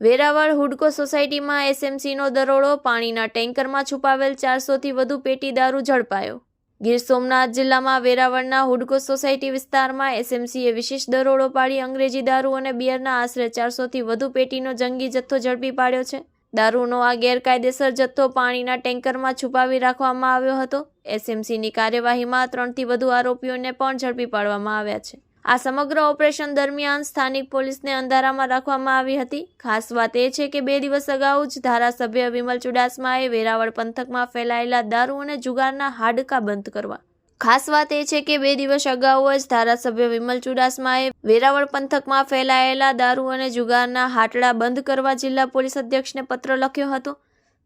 વેરાવળ હુડકો સોસાયટીમાં એસએમસીનો દરોડો, પાણીના ટેન્કરમાં છુપાવેલ ચારસોથી વધુ પેટી દારૂ ઝડપાયો. ગીર સોમનાથ જિલ્લામાં વેરાવળના હુડકો સોસાયટી વિસ્તારમાં એસએમસીએ વિશેષ દરોડો પાડી અંગ્રેજી દારૂ અને બિયરના આશરે ચારસોથી વધુ પેટીનો જંગી જથ્થો ઝડપી પાડ્યો છે. દારૂનો આ ગેરકાયદેસર જથ્થો પાણીના ટેન્કરમાં છુપાવી રાખવામાં આવ્યો હતો. એસએમસીની કાર્યવાહીમાં ત્રણથી વધુ આરોપીઓને પણ ઝડપી પાડવામાં આવ્યા છે. આ સમગ્ર ઓપરેશન દરમિયાન સ્થાનિક પોલીસને અંધારામાં રાખવામાં આવી હતી. ખાસ વાત એ છે કે બે દિવસ અગાઉ જ ધારાસભ્ય વિમલ ચુડાસમાએ વેરાવળ પંથકમાં ફેલાયેલા દારૂ અને જુગારના હાડકા બંધ કરવા. ખાસ વાત એ છે કે બે દિવસ અગાઉ જ ધારાસભ્ય વિમલ ચુડાસમાએ વેરાવળ પંથકમાં ફેલાયેલા દારૂ અને જુગારના હાટડા બંધ કરવા જિલ્લા પોલીસ અધ્યક્ષને પત્ર લખ્યો હતો.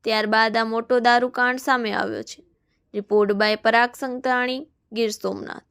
ત્યારબાદ આ મોટો દારૂકાંડ સામે આવ્યો છે. Report by Parag Santani, Gir Somnath.